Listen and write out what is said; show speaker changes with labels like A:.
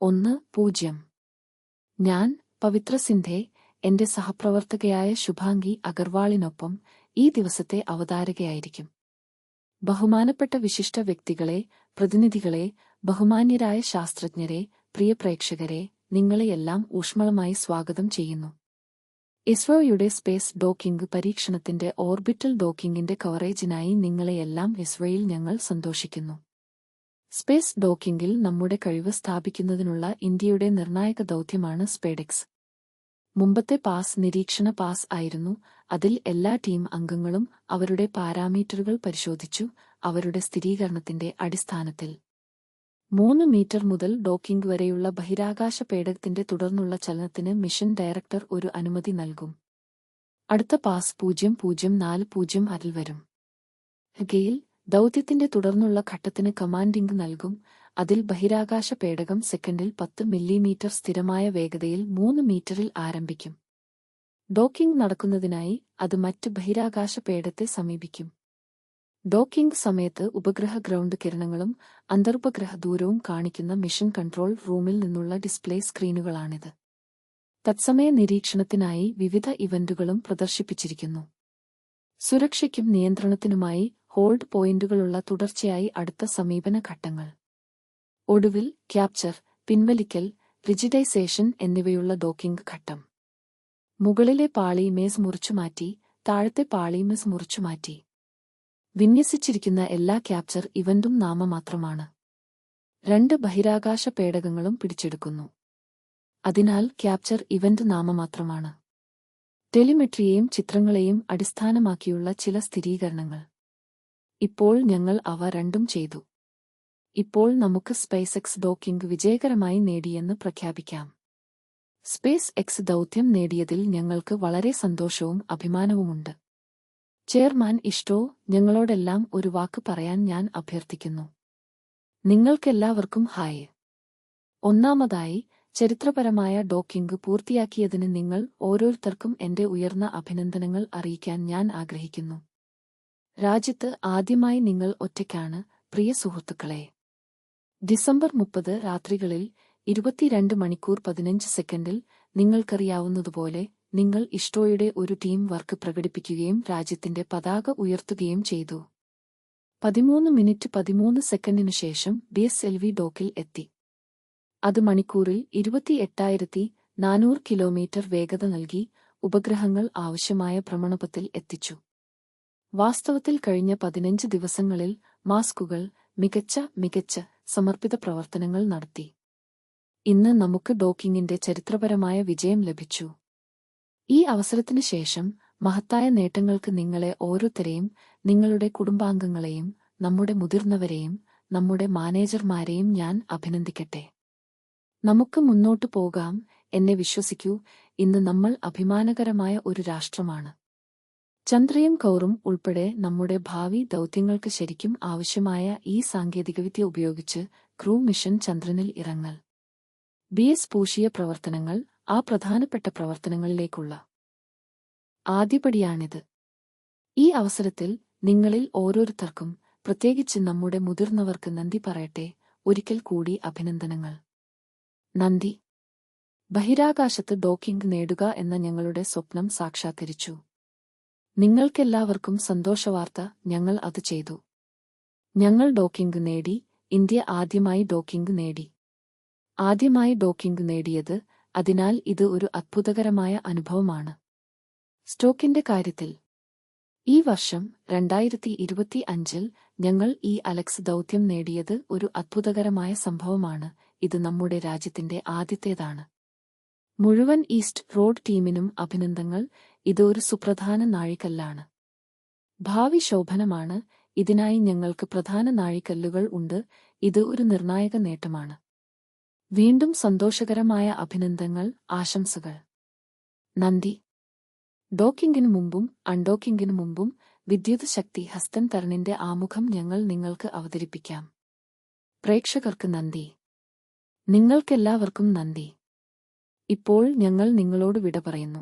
A: ഒന്ന് പൂജ്യം. ഞാൻ പവിത്ര സിന്ധെ എന്റെ സഹപ്രവർത്തകയായ ശുഭാംഗി അഗർവാളിനൊപ്പം ഈ ദിവസത്തെ അവതാരകയായിരിക്കും. ബഹുമാനപ്പെട്ട വിശിഷ്ട വ്യക്തികളെ പ്രതിനിധികളെ ബഹുമാന്യരായ ശാസ്ത്രജ്ഞരെ പ്രിയ പ്രേക്ഷകരെ നിങ്ങളെയെല്ലാം ഊഷ്മളമായി സ്വാഗതം ചെയ്യുന്നു. ഇസ്രോയുടെ സ്പേസ് ഡോക്കിംഗ് പരീക്ഷണത്തിന്റെ ഓർബിറ്റൽ ഡോക്കിംഗിന്റെ കവറേജിനായി നിങ്ങളെയെല്ലാം ഇസ്രോയിൽ ഞങ്ങൾ സന്തോഷിക്കുന്നു. സ്പേസ് ഡോക്കിംഗിൽ നമ്മുടെ കഴിവ് സ്ഥാപിക്കുന്നതിനുള്ള ഇന്ത്യയുടെ നിർണായക ദൗത്യമാണ് സ്പേഡെക്സ്. മുമ്പത്തെ പാസ് നിരീക്ഷണ പാസ് ആയിരുന്നു. അതിൽ എല്ലാ ടീം അംഗങ്ങളും അവരുടെ പാരാമീറ്ററുകൾ പരിശോധിച്ചു അവരുടെ സ്ഥിരീകരണത്തിന്റെ അടിസ്ഥാനത്തിൽ. മൂന്ന് മീറ്റർ മുതൽ ഡോക്കിംഗ് വരെയുള്ള ബഹിരാകാശ പേടകത്തിന്റെ തുടർന്നുള്ള ചലനത്തിന് മിഷൻ ഡയറക്ടർ ഒരു അനുമതി നൽകും. അടുത്ത പാസ് പൂജ്യം പൂജ്യം നാല് പൂജ്യം അതിൽ വരും. ഗെയിൽ ദൗത്യത്തിന്റെ തുടർന്നുള്ള ഘട്ടത്തിന് കമാൻഡിംഗ് നൽകും. അതിൽ ബഹിരാകാശ പേടകം സെക്കൻഡിൽ പത്ത് മില്ലിമീറ്റർ സ്ഥിരമായ വേഗതയിൽ മൂന്ന് മീറ്ററിൽ ആരംഭിക്കും. ഡോക്കിംഗ് നടക്കുന്നതിനായി അത് മറ്റ് ബഹിരാകാശ പേടത്തെ സമീപിക്കും. ഡോക്കിംഗ് സമയത്ത് ഉപഗ്രഹ ഗ്രൗണ്ട് കിരണങ്ങളും അന്തർപഗ്രഹ ദൂരവും കാണിക്കുന്ന മിഷൻ കൺട്രോൾ റൂമിൽ നിന്നുള്ള ഡിസ്പ്ലേ സ്ക്രീനുകളാണിത്. തത്സമയ നിരീക്ഷണത്തിനായി വിവിധ ഇവന്റുകളും പ്രദർശിപ്പിച്ചിരിക്കുന്നു. സുരക്ഷയ്ക്കും നിയന്ത്രണത്തിനുമായി ഹോൾഡ് പോയിന്റുകളുള്ള തുടർച്ചയായി അടുത്ത സമീപന ഘട്ടങ്ങൾ. ഒടുവിൽ ക്യാപ്ചർ പിൻവലിക്കൽ റിജിഡൈസേഷൻ എന്നിവയുള്ള ഡോക്കിംഗ് ഘട്ടം. മുകളിലെ പാളി മേസ് മുറിച്ചുമാറ്റി താഴത്തെ പാളി മിസ് മുറിച്ചുമാറ്റി വിന്യസിച്ചിരിക്കുന്ന എല്ലാ ക്യാപ്ചർ ഇവന്റും നാമമാത്രമാണ്. രണ്ട് ബഹിരാകാശ പേടകങ്ങളും പിടിച്ചെടുക്കുന്നു. അതിനാൽ ക്യാപ്ചർ ഇവന്റ് നാമമാത്രമാണ്. ടെലിമെട്രിയെയും ചിത്രങ്ങളെയും അടിസ്ഥാനമാക്കിയുള്ള ചില സ്ഥിരീകരണങ്ങൾ. ഇപ്പോൾ ഞങ്ങൾ അവ രണ്ടും ചെയ്തു. ഇപ്പോൾ നമുക്ക് സ്പേസ് എക്സ് ഡോക്കിംഗ് വിജയകരമായി നേടിയെന്ന് പ്രഖ്യാപിക്കാം. സ്പേസ് എക്സ് ദൗത്യം നേടിയതിൽ ഞങ്ങൾക്ക് വളരെ സന്തോഷവും അഭിമാനവുമുണ്ട്. ചെയർമാൻ ഇഷ്ടോ ഞങ്ങളോടെല്ലാം ഒരു വാക്ക് പറയാൻ ഞാൻ അഭ്യർത്ഥിക്കുന്നു. നിങ്ങൾക്കെല്ലാവർക്കും ഹായ്. ഒന്നാമതായി ചരിത്രപരമായ ഡോക്കിംഗ് പൂർത്തിയാക്കിയതിന് നിങ്ങൾ ഓരോരുത്തർക്കും എന്റെ ഉയർന്ന അഭിനന്ദനങ്ങൾ അറിയിക്കാൻ ഞാൻ ആഗ്രഹിക്കുന്നു. രാജ്യത്ത് ആദ്യമായി നിങ്ങൾ ഒറ്റയ്ക്കാണ് പ്രിയ സുഹൃത്തുക്കളെ. ഡിസംബർ മുപ്പത് രാത്രികളിൽ ഇരുപത്തിരണ്ട് മണിക്കൂർ പതിനഞ്ച് സെക്കൻഡിൽ നിങ്ങൾക്കറിയാവുന്നതുപോലെ നിങ്ങൾ ഇഷ്ടോയുടെ ഒരു ടീം വർക്ക് പ്രകടിപ്പിക്കുകയും രാജ്യത്തിന്റെ പതാക ഉയർത്തുകയും ചെയ്തു. പതിമൂന്ന് മിനിറ്റ് പതിമൂന്ന് സെക്കൻഡിനു ശേഷം ബി എസ് എൽ വി ഡോക്കിൽ എത്തി. അത് മണിക്കൂറിൽ ഇരുപത്തിയെട്ടായിരത്തി നാനൂറ് കിലോമീറ്റർ വേഗത നൽകി ഉപഗ്രഹങ്ങൾ ആവശ്യമായ ഭ്രമണപത്തിൽ എത്തിച്ചു. വാസ്തവത്തിൽ കഴിഞ്ഞ പതിനഞ്ച് ദിവസങ്ങളിൽ മാസ്കുകൾ മികച്ച മികച്ച സമർപ്പിത പ്രവർത്തനങ്ങൾ നടത്തി. ഇന്ന് നമുക്ക് ഡോക്കിങ്ങിന്റെ ചരിത്രപരമായ വിജയം ലഭിച്ചു. ഈ അവസരത്തിനു ശേഷം മഹത്തായ നേട്ടങ്ങൾക്ക് നിങ്ങളെ ഓരോരുത്തരെയും നിങ്ങളുടെ കുടുംബാംഗങ്ങളെയും നമ്മുടെ മുതിർന്നവരെയും നമ്മുടെ മാനേജർമാരെയും ഞാൻ അഭിനന്ദിക്കട്ടെ. നമുക്ക് മുന്നോട്ടു പോകാം എന്നെ വിശ്വസിക്കൂ. ഇന്ന് നമ്മൾ അഭിമാനകരമായ ഒരു രാഷ്ട്രമാണ്. ചന്ദ്രയും കൗറും ഉൾപ്പെടെ നമ്മുടെ ഭാവി ദൗത്യങ്ങൾക്ക് ശരിക്കും ആവശ്യമായ ഈ സാങ്കേതികവിദ്യ ഉപയോഗിച്ച് ക്രൂ മിഷൻ ചന്ദ്രനിൽ ഇറങ്ങൽ. ബി എസ് പൂശിയ പ്രവർത്തനങ്ങൾ ആ പ്രധാനപ്പെട്ട പ്രവർത്തനങ്ങളിലേക്കുള്ള ആദ്യപടിയാണിത്. ഈ അവസരത്തിൽ നിങ്ങളിൽ ഓരോരുത്തർക്കും പ്രത്യേകിച്ച് നമ്മുടെ മുതിർന്നവർക്ക് നന്ദി പറയട്ടെ ഒരിക്കൽ കൂടി അഭിനന്ദനങ്ങൾ. നന്ദി. ബഹിരാകാശത്ത് ഡോക്കിംഗ് നേടുക എന്ന ഞങ്ങളുടെ സ്വപ്നം സാക്ഷാത്കരിച്ചു. നിങ്ങൾക്കെല്ലാവർക്കും സന്തോഷവാർത്ത ഞങ്ങൾ അത് ചെയ്തു. ഞങ്ങൾ ഡോക്കിംഗ് നേടി ഇന്ത്യ ആദ്യമായി ഡോക്കിംഗ് നേടി. ആദ്യമായി ഡോക്കിംഗ് നേടിയത് അതിനാൽ ഇത് ഒരു അത്ഭുതകരമായ അനുഭവമാണ്. സ്റ്റോക്കിന്റെ കാര്യത്തിൽ. ഈ വർഷം രണ്ടായിരത്തി ഇരുപത്തി അഞ്ചിൽ ഞങ്ങൾ ഈ അലക്സ് ദൗത്യം നേടിയത് ഒരു അത്ഭുതകരമായ സംഭവമാണ് ഇത് നമ്മുടെ രാജ്യത്തിന്റെ ആദ്യത്തേതാണ്. മുഴുവൻ ഈസ്റ്റ് റോഡ് ടീമിനും അഭിനന്ദനങ്ങൾ. ഇതൊരു സുപ്രധാന നാഴികല്ലാണ്. ഭാവി ശോഭനമാണ്. ഇതിനായി ഞങ്ങൾക്ക് പ്രധാന നാഴികല്ലുകൾ ഉണ്ട്. ഇത് ഒരു നിർണായക നേട്ടമാണ്. വീണ്ടും സന്തോഷകരമായ അഭിനന്ദനങ്ങൾ ആശംസകൾ. നന്ദി. ഡോക്കിംഗിനു മുമ്പും അൺഡോക്കിംഗിനു മുമ്പും വിദ്യുത് ശക്തി ഹസ്തൻ തരണിന്റെ ആമുഖം ഞങ്ങൾ നിങ്ങൾക്ക് അവതരിപ്പിക്കാം. പ്രേക്ഷകർക്ക് നന്ദി. നിങ്ങൾക്കെല്ലാവർക്കും നന്ദി. ഇപ്പോൾ ഞങ്ങൾ നിങ്ങളോട് വിട പറയുന്നു.